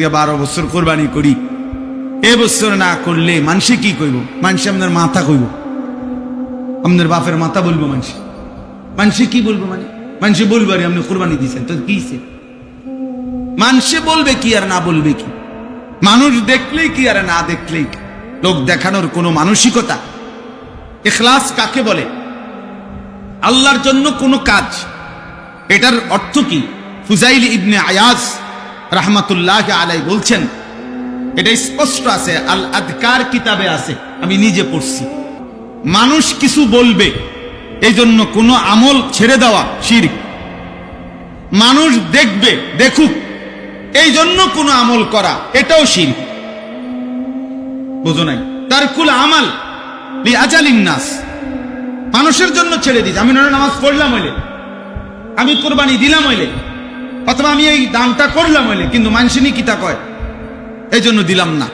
আজকে বারো বছর কোরবানি করি। এ বছর না করলে মানুষে কি কইব? মানুষে আপনার মাথা কইব। আপনার বাপের মাথা বলব মানুষ। মানুষে কি বলব মানে? মানুষে বলব আরে আপনি কোরবানি দিয়েছেন তো কি মানুষে বলবে কি আর না বলবে কি? মানুষ দেখলেই কি আর না দেখলেই? লোক দেখানোর কোনো মানসিকতা? এখলাস কাকে বলে? আল্লাহর জন্য কোনো কাজ? এটার অর্থ কি? ফুজাইল ইবনে আয়াজ রাহমাতুল্লাহ আলাই বলছেন, এটা স্পষ্ট আছে, আল আদকার কিতাবে আছে, আমি নিজে পড়ছি। মানুষ কিছু বলবে এই জন্য কোনো আমল ছেড়ে দেওয়া শিরক। মানুষ দেখবে, দেখুক এই জন্য কোনো আমল করা, এটাও শির বুঝো নাই? তার কুল আমাল নাস। মানুষের জন্য ছেড়ে দিস আমি নামাজ পড়লাম হইলে, আমি কোরবানি দিলাম হইলে অথবা আমি এই দানটা করলাম হইলে কিন্তু মানুষিনী কিতা কয়? এই জন্য দিলাম না।